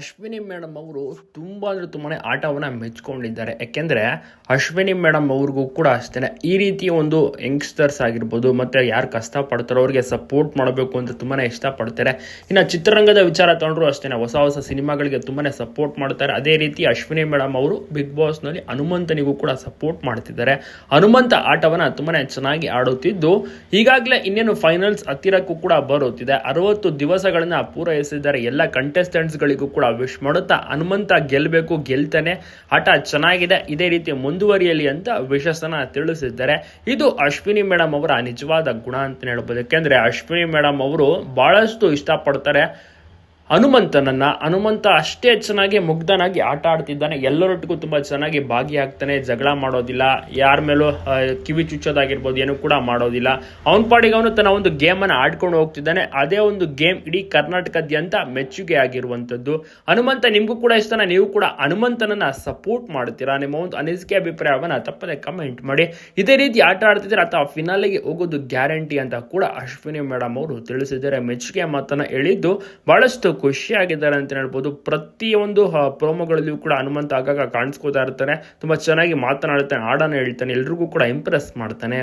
Ashwini madam ಅವರು ತುಂಬ ಅಂದರೆ ತುಂಬಾ ಆಟವನ್ನು ಮೆಚ್ಕೊಂಡಿದ್ದಾರೆ. ಯಾಕೆಂದರೆ ಅಶ್ವಿನಿ ಮೇಡಮ್ ಅವ್ರಿಗೂ ಕೂಡ ಅಷ್ಟೇ ಈ ರೀತಿಯ ಒಂದು ಯಂಗ್ಸ್ಟರ್ಸ್ ಆಗಿರ್ಬೋದು, ಮತ್ತು ಯಾರು ಕಷ್ಟಪಡ್ತಾರೋ ಅವ್ರಿಗೆ ಸಪೋರ್ಟ್ ಮಾಡಬೇಕು ಅಂತ ತುಂಬಾ ಇಷ್ಟಪಡ್ತಾರೆ. ಇನ್ನು ಚಿತ್ರರಂಗದ ವಿಚಾರ ತಗೊಂಡ್ರು ಅಷ್ಟೇ ಹೊಸ ಹೊಸ ಸಿನಿಮಾಗಳಿಗೆ ತುಂಬಾ ಸಪೋರ್ಟ್ ಮಾಡ್ತಾರೆ. ಅದೇ ರೀತಿ ಅಶ್ವಿನಿ ಮೇಡಮ್ ಅವರು ಬಿಗ್ ಬಾಸ್ನಲ್ಲಿ ಹನುಮಂತನಿಗೂ ಕೂಡ ಸಪೋರ್ಟ್ ಮಾಡ್ತಿದ್ದಾರೆ. ಹನುಮಂತ ಆಟವನ್ನು ತುಂಬಾ ಚೆನ್ನಾಗಿ ಆಡುತ್ತಿದ್ದು, ಈಗಾಗಲೇ ಇನ್ನೇನು ಫೈನಲ್ಸ್ ಹತ್ತಿರಕ್ಕೂ ಕೂಡ ಬರುತ್ತಿದೆ. ಅರವತ್ತು ದಿವಸಗಳನ್ನು ಪೂರೈಸಿದ್ದಾರೆ ಎಲ್ಲ ಕಂಟೆಸ್ಟೆಂಟ್ಸ್ಗಳಿಗೂ ಕೂಡ. ವಿಶ್ ಮಾಡುತ್ತಾ ಹನುಮಂತ ಗೆಲ್ಲಬೇಕು ಗೆಲ್ತಾನೆ. ಹಠ ಚೆನ್ನಾಗಿದೆ, ಇದೇ ರೀತಿ ಮುಂದುವರಿಯಲಿ ಅಂತ ವಿಶಸ್ಸನ್ನ ತಿಳಿಸಿದ್ದಾರೆ. ಇದು ಅಶ್ವಿನಿ ಮೇಡಮ್ ಅವರ ನಿಜವಾದ ಗುಣ ಅಂತ ಹೇಳ್ಬೋದು. ಯಾಕೆಂದ್ರೆ ಅಶ್ವಿನಿ ಮೇಡಮ್ ಅವರು ಬಹಳಷ್ಟು ಇಷ್ಟಪಡ್ತಾರೆ. ಹನುಮಂತನನ್ನ, ಹನುಮಂತ ಅಷ್ಟೇ ಚೆನ್ನಾಗಿ ಮುಗ್ಧನಾಗಿ ಆಟ ಆಡ್ತಿದ್ದಾನೆ. ಎಲ್ಲರೊಟ್ಟಿಗೂ ತುಂಬ ಚೆನ್ನಾಗಿ ಭಾಗಿಯಾಗ್ತಾನೆ, ಜಗಳ ಮಾಡೋದಿಲ್ಲ. ಯಾರ ಮೇಲೂ ಕಿವಿ ಚುಚ್ಚೋದಾಗಿರ್ಬೋದು, ಏನು ಕೂಡ ಮಾಡೋದಿಲ್ಲ. ಅವನ ಪಾಡಿಗೆ ಅವನು ತನ್ನ ಒಂದು ಗೇಮನ್ನು ಆಡ್ಕೊಂಡು ಹೋಗ್ತಿದ್ದಾನೆ. ಅದೇ ಒಂದು ಗೇಮ್ ಇಡೀ ಕರ್ನಾಟಕದ್ಯಂತ ಮೆಚ್ಚುಗೆ ಆಗಿರುವಂಥದ್ದು. ಹನುಮಂತ, ನಿಮಗೂ ಕೂಡ ಇಷ್ಟನ ನೀವು ಕೂಡ ಹನುಮಂತನನ್ನ ಸಪೋರ್ಟ್ ಮಾಡ್ತೀರಾ? ನಿಮ್ಮ ಒಂದು ಅನಿಸಿಕೆ ಅಭಿಪ್ರಾಯವನ್ನು ತಪ್ಪದೆ ಕಮೆಂಟ್ ಮಾಡಿ. ಇದೇ ರೀತಿ ಆಟ ಆಡ್ತಿದ್ರೆ ಅಥವಾ ಫಿನಾಲೆಗೆ ಹೋಗೋದು ಗ್ಯಾರಂಟಿ ಅಂತ ಕೂಡ ಅಶ್ವಿನಿ ಮೇಡಮ್ ಅವರು ತಿಳಿಸಿದ್ದಾರೆ. ಮೆಚ್ಚುಗೆ ಮಾತನ್ನ ಹೇಳಿದ್ದು ಬಹಳಷ್ಟು ಖುಷಿಯಾಗಿದ್ದಾರೆ ಅಂತ ಹೇಳ್ಬೋದು. ಪ್ರತಿಯೊಂದು ಪ್ರೋಮೋಗಳಲ್ಲಿಯೂ ಕೂಡ ಹನುಮಂತ ಆಗಾಗ ಕಾಣಿಸ್ಕೋತಾ ಇರ್ತಾನೆ. ತುಂಬಾ ಚೆನ್ನಾಗಿ ಮಾತನಾಡ್ತಾನೆ ಹಾಡನ್ನು ಹೇಳ್ತಾನೆ, ಎಲ್ರಿಗೂ ಕೂಡ ಇಂಪ್ರೆಸ್ ಮಾಡ್ತಾನೆ.